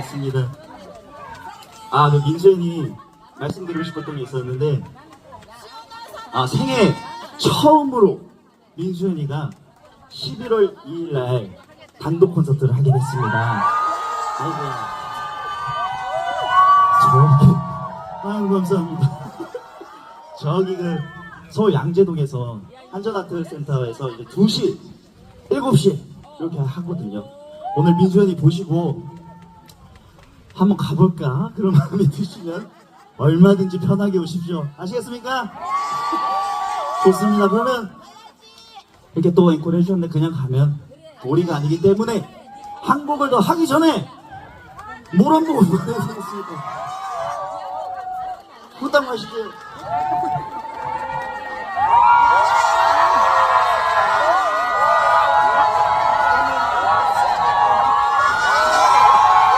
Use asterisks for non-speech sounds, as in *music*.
하겠습니다. 아, 그 민수현이 말씀드리고 싶었던 게 있었는데, 아, 생애 처음으로 민수현이가 11월 2일 날 단독 콘서트를 하게 됐습니다. 아이고. 저기, 아이고, 감사합니다. *laughs* 저기 그 서울 양재동에서 한전아트센터에서 이제 2시, 7시 이렇게 하거든요. 오늘 민수현이 보시고 한번 가볼까? 그런 마음이 드시면 얼마든지 편하게 오십시오. 아시겠습니까? 좋습니다. 그러면 이렇게 또 앵콜 해주셨는데 그냥 가면 도리가 아니기 때문에 한 곡을 더 하기 전에 곡을 보내드리겠습니까? 후딱 마시게요.